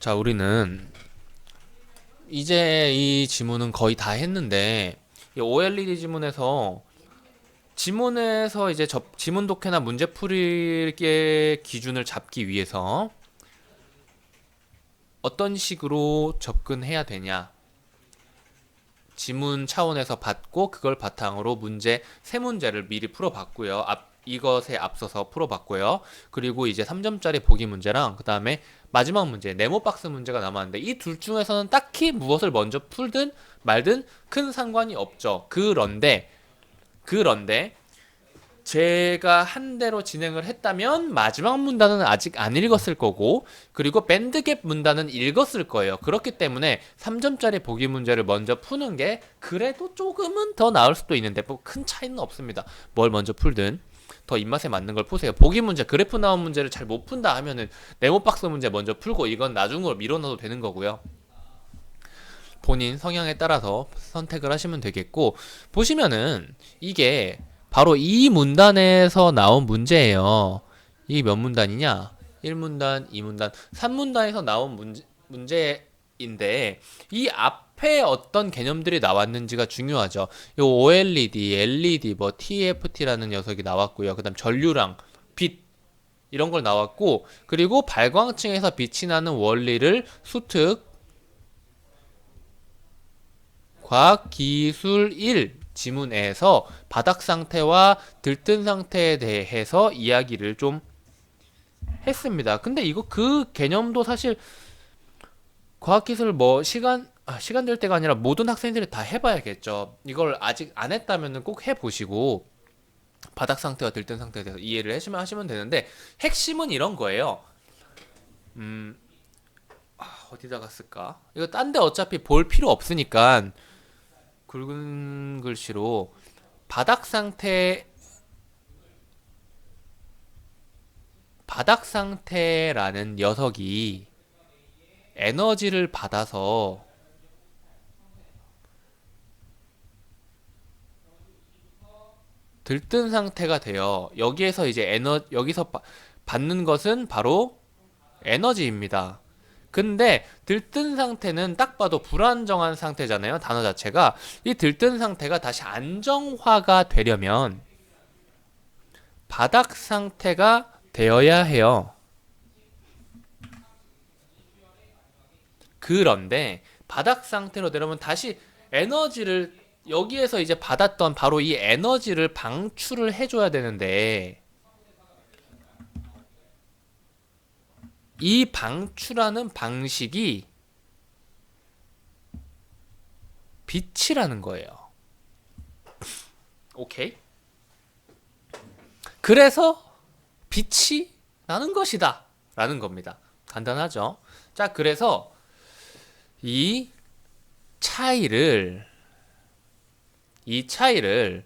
자, 우리는 이제 이 지문은 거의 다 했는데 이 OLED 지문에서 지문에서 이제 접, 지문 독해나 문제 풀이의 기준을 잡기 위해서 어떤 식으로 접근해야 되냐? 지문 차원에서 받고 그걸 바탕으로 문제 세 문제를 미리 풀어봤고요. 앞 이것에 앞서서 풀어봤고요. 그리고 이제 3점짜리 보기 문제랑 그 다음에 마지막 문제 네모 박스 문제가 남았는데 이 둘 중에서는 딱히 무엇을 먼저 풀든 말든 큰 상관이 없죠. 그런데 그런데 제가 한 대로 진행을 했다면 마지막 문단은 아직 안 읽었을 거고 그리고 밴드갭 문단은 읽었을 거예요. 그렇기 때문에 3점짜리 보기 문제를 먼저 푸는 게 그래도 조금은 더 나을 수도 있는데 뭐 큰 차이는 없습니다. 뭘 먼저 풀든 더 입맛에 맞는 걸 푸세요. 보기 문제, 그래프 나온 문제를 잘 못 푼다 하면은 네모 박스 문제 먼저 풀고 이건 나중으로 미뤄놔도 되는 거고요. 본인 성향에 따라서 선택을 하시면 되겠고 보시면은 이게 바로 이 문단에서 나온 문제예요. 이몇 문단이냐? 1문단, 2문단, 3문단에서 나온 문제, 문제인데 이 앞 에 어떤 개념들이 나왔는지가 중요하죠. 요 OLED, LED, 뭐 TFT라는 녀석이 나왔고요. 그다음 전류랑 빛 이런 걸 나왔고 그리고 발광층에서 빛이 나는 원리를 수특 과학기술 1 지문에서 바닥 상태와 들뜬 상태에 대해서 이야기를 좀 했습니다. 근데 이거 그 개념도 사실 과학기술 뭐 시간 아, 시간 될 때가 아니라 모든 학생들이 다 해봐야겠죠. 이걸 아직 안 했다면은 꼭 해보시고 바닥 상태와 들뜬 상태에 대해서 이해를 해주면 하시면 되는데 핵심은 이런 거예요. 음 아, 어디다가 쓸까? 이거 딴 데 어차피 볼 필요 없으니까 굵은 글씨로 바닥 상태 바닥 상태라는 녀석이 에너지를 받아서 들뜬 상태가 돼요. 여기에서 이제 에너 여기서 바- 받는 것은 바로 에너지입니다. 근데 들뜬 상태는 딱 봐도 불안정한 상태잖아요. 단어 자체가 이 들뜬 상태가 다시 안정화가 되려면 바닥 상태가 되어야 해요. 그런데 바닥 상태로 되려면 다시 에너지를 여기에서 이제 받았던 바로 이 에너지를 방출을 해줘야 되는데 이 방출하는 방식이 빛이라는 거예요. 오케이? 그래서 빛이 나는 것이다. 라는 겁니다. 간단하죠? 자, 그래서 이 차이를 이 차이를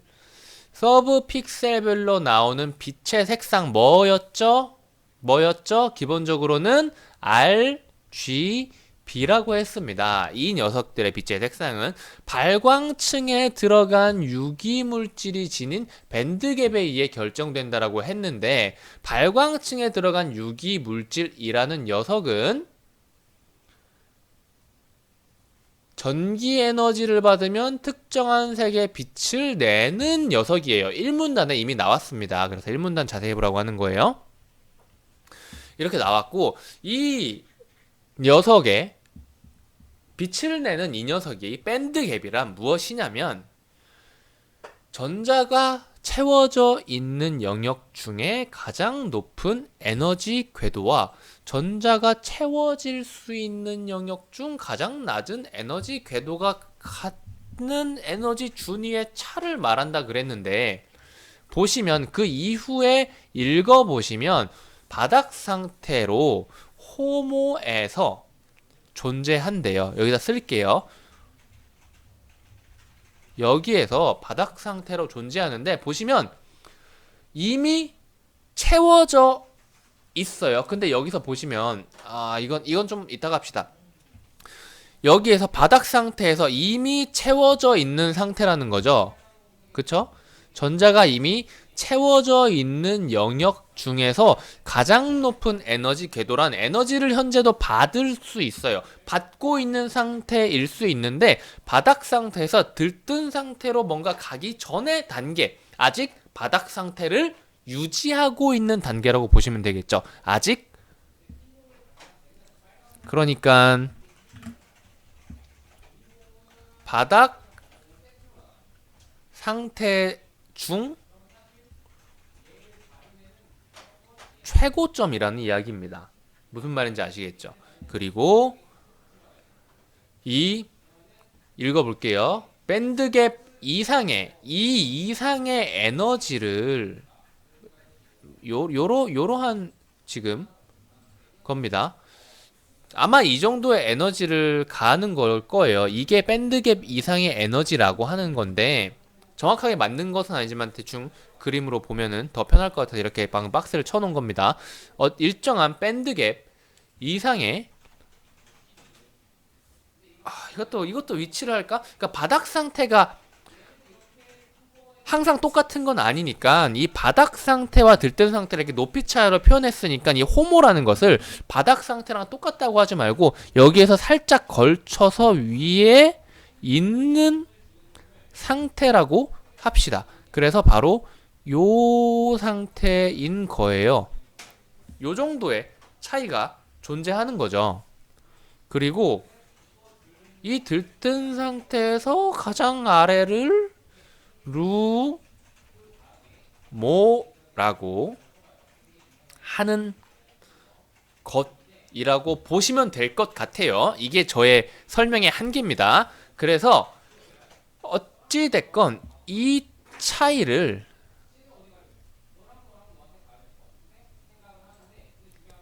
서브 픽셀별로 나오는 빛의 색상 뭐였죠? 뭐였죠? 기본적으로는 R, G, B라고 했습니다. 이 녀석들의 빛의 색상은 발광층에 들어간 유기물질이 지닌 밴드갭에 의해 결정된다라고 했는데 발광층에 들어간 유기물질이라는 녀석은 전기 에너지를 받으면 특정한 색의 빛을 내는 녀석이에요. 1문단에 이미 나왔습니다. 그래서 1문단 자세히 보라고 하는 거예요. 이렇게 나왔고 이 녀석의 빛을 내는 이 녀석이 밴드 갭이란 무엇이냐면 전자가 채워져 있는 영역 중에 가장 높은 에너지 궤도와 전자가 채워질 수 있는 영역 중 가장 낮은 에너지 궤도가 갖는 에너지 준위의 차를 말한다 그랬는데 보시면 그 이후에 읽어 보시면 바닥 상태로 호모에서 존재한대요. 여기다 쓸게요. 여기에서 바닥 상태로 존재하는데 보시면 이미 채워져 있어요. 근데 여기서 보시면 아 이건 이건 좀 이따가 합시다. 여기에서 바닥 상태에서 이미 채워져 있는 상태라는 거죠. 그쵸? 전자가 이미 채워져 있는 영역 중에서 가장 높은 에너지 궤도란 에너지를 현재도 받을 수 있어요. 받고 있는 상태일 수 있는데 바닥 상태에서 들뜬 상태로 뭔가 가기 전의 단계, 아직 바닥 상태를 유지하고 있는 단계라고 보시면 되겠죠. 아직 그러니까 바닥 상태 중 최고점이라는 이야기입니다. 무슨 말인지 아시겠죠? 그리고 이 읽어볼게요. 밴드갭 이상의 이 이상의 에너지를 요 요러 요러한 지금 겁니다. 아마 이 정도의 에너지를 가하는 걸 거예요. 이게 밴드갭 이상의 에너지라고 하는 건데 정확하게 맞는 것은 아니지만 대충 그림으로 보면은 더 편할 것 같아서 이렇게 방금 박스를 쳐놓은 겁니다. 어, 일정한 밴드갭 이상의 아, 이것도 이것도 위치를 할까? 그러니까 바닥 상태가 항상 똑같은 건 아니니까 이 바닥 상태와 들뜬 상태를 이렇게 높이 차이로 표현했으니까 이 호모라는 것을 바닥 상태랑 똑같다고 하지 말고 여기에서 살짝 걸쳐서 위에 있는 상태라고 합시다. 그래서 바로 요 상태인 거예요. 요 정도의 차이가 존재하는 거죠. 그리고 이 들뜬 상태에서 가장 아래를 루 모라고 하는 것이라고 보시면 될 것 같아요. 이게 저의 설명의 한계입니다. 그래서 어찌 됐건 이 차이를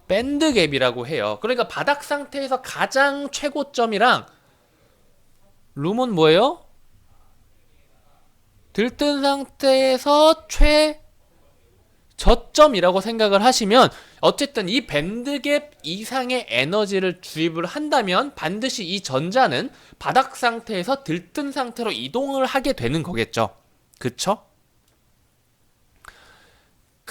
밴드 갭이라고 해요. 그러니까 바닥 상태에서 가장 최고점이랑 룸은 뭐예요? 들뜬 상태에서 최 저점이라고 생각을 하시면 어쨌든 이 밴드갭 이상의 에너지를 주입을 한다면 반드시 이 전자는 바닥 상태에서 들뜬 상태로 이동을 하게 되는 거겠죠. 그쵸?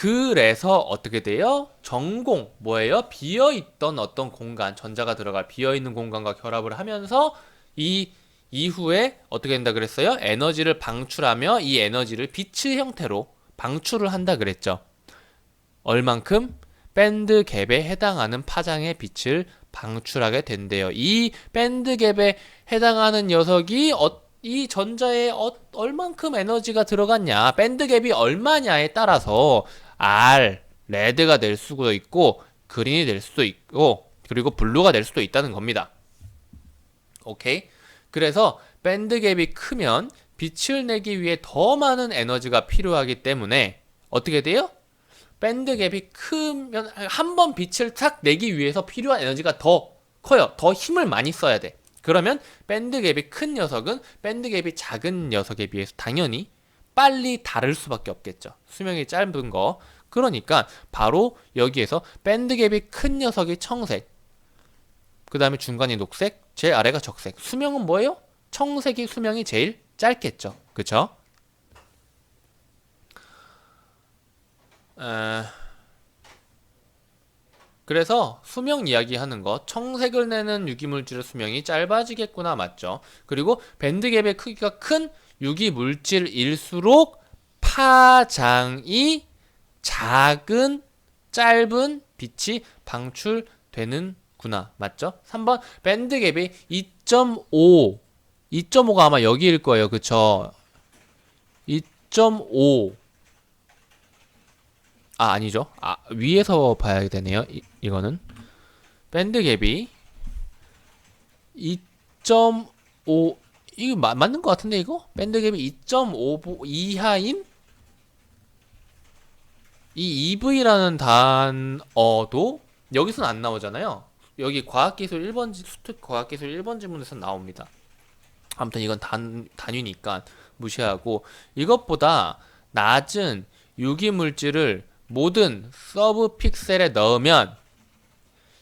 그래서 어떻게 돼요? 전공 뭐예요? 비어 있던 어떤 공간, 전자가 들어갈 비어 있는 공간과 결합을 하면서 이 이후에 어떻게 된다 그랬어요? 에너지를 방출하며 이 에너지를 빛의 형태로 방출을 한다 그랬죠. 얼만큼 밴드 갭에 해당하는 파장의 빛을 방출하게 된대요. 이 밴드 갭에 해당하는 녀석이 어, 이 전자에 어, 얼만큼 에너지가 들어갔냐, 밴드 갭이 얼마냐에 따라서 R, 레드가 될 수도 있고 그린이 될 수도 있고 그리고 블루가 될 수도 있다는 겁니다. 오케이? 그래서 밴드 갭이 크면 빛을 내기 위해 더 많은 에너지가 필요하기 때문에 어떻게 돼요? 밴드 갭이 크면 한 번 빛을 탁 내기 위해서 필요한 에너지가 더 커요. 더 힘을 많이 써야 돼. 그러면 밴드 갭이 큰 녀석은 밴드 갭이 작은 녀석에 비해서 당연히 빨리 다를 수밖에 없겠죠. 수명이 짧은 거. 그러니까 바로 여기에서 밴드 갭이 큰 녀석이 청색, 그 다음에 중간이 녹색, 제일 아래가 적색. 수명은 뭐예요? 청색이 수명이 제일 짧겠죠. 그쵸? 에... 그래서 수명 이야기하는 거 청색을 내는 유기물질의 수명이 짧아지겠구나 맞죠? 그리고 밴드갭의 크기가 큰 유기 물질일수록 파장이 작은 짧은 빛이 방출되는구나. 맞죠? 3번 밴드 갭이 2.5 2.5가 아마 여기일 거예요. 그쵸? 2.5 아 아니죠. 아 위에서 봐야 되네요. 이, 이거는. 밴드 갭이 2.5 이거 마, 맞는 것 같은데 이거? 밴드갭이 2.5 이하인 이 EV라는 단어도 여기서는 안 나오잖아요. 여기 과학기술 1번 수특 과학기술 1번 지문에서 나옵니다. 아무튼 이건 단 단위니까 무시하고 이것보다 낮은 유기 물질을 모든 서브 픽셀에 넣으면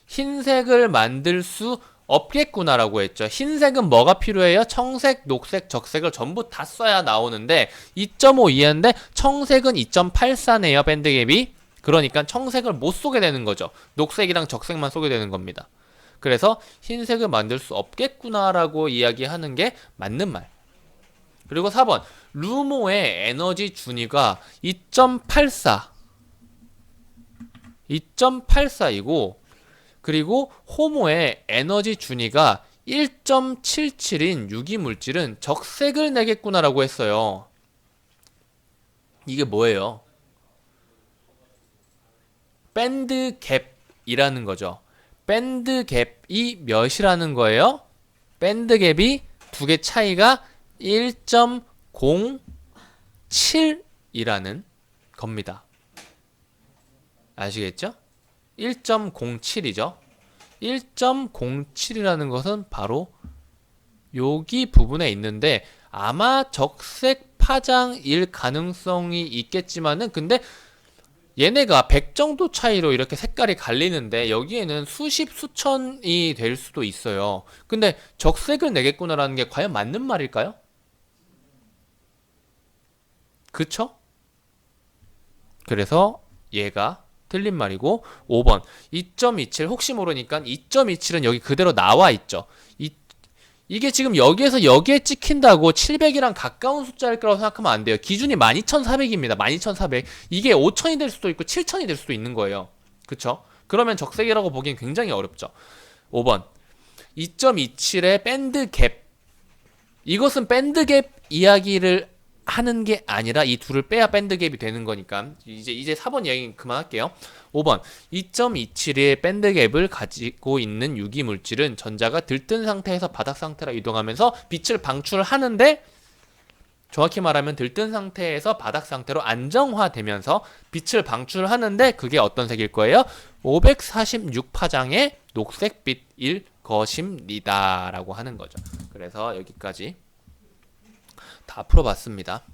흰색을 만들 수 없겠구나라고 했죠. 흰색은 뭐가 필요해요? 청색, 녹색, 적색을 전부 다 써야 나오는데 2.5 이하인데 청색은 2.84네요. 밴드갭이. 그러니까 청색을 못 쏘게 되는 거죠. 녹색이랑 적색만 쏘게 되는 겁니다. 그래서 흰색을 만들 수 없겠구나라고 이야기하는 게 맞는 말. 그리고 4번 루모의 에너지 준위가 2.84 2.84이고 그리고 호모의 에너지 준위가 1.77인 유기물질은 적색을 내겠구나라고 했어요. 이게 뭐예요? 밴드 갭이라는 거죠. 밴드 갭이 몇이라는 거예요? 밴드 갭이 두 개 차이가 1.07이라는 겁니다. 아시겠죠? 1.07이죠. 1.07이라는 것은 바로 여기 부분에 있는데 아마 적색 파장일 가능성이 있겠지만은 근데 얘네가 100 정도 차이로 이렇게 색깔이 갈리는데 여기에는 수십 수천이 될 수도 있어요. 근데 적색을 내겠구나라는 게 과연 맞는 말일까요? 그쵸? 그래서 얘가 틀린 말이고 5번 2.27 혹시 모르니까 2.27은 여기 그대로 나와 있죠. 이, 이게 지금 여기에서 여기에 찍힌다고 700이랑 가까운 숫자일 거라고 생각하면 안 돼요. 기준이 12,400입니다. 12,400. 이게 5,000이 될 수도 있고 7,000이 될 수도 있는 거예요. 그쵸? 그러면 적색이라고 보기엔 굉장히 어렵죠. 5번 2.27의 밴드 갭 이것은 밴드 갭 이야기를 하는 게 아니라 이 둘을 빼야 밴드 갭이 되는 거니까 이제 이제 4번 이야기 그만할게요. 5번 2.27의 밴드 갭을 가지고 있는 유기 물질은 전자가 들뜬 상태에서 바닥 상태로 이동하면서 빛을 방출하는데 정확히 말하면 들뜬 상태에서 바닥 상태로 안정화되면서 빛을 방출하는데 그게 어떤 색일 거예요? 546파장의 녹색빛일 것입니다라고 하는 거죠. 그래서 여기까지 다 풀어봤습니다.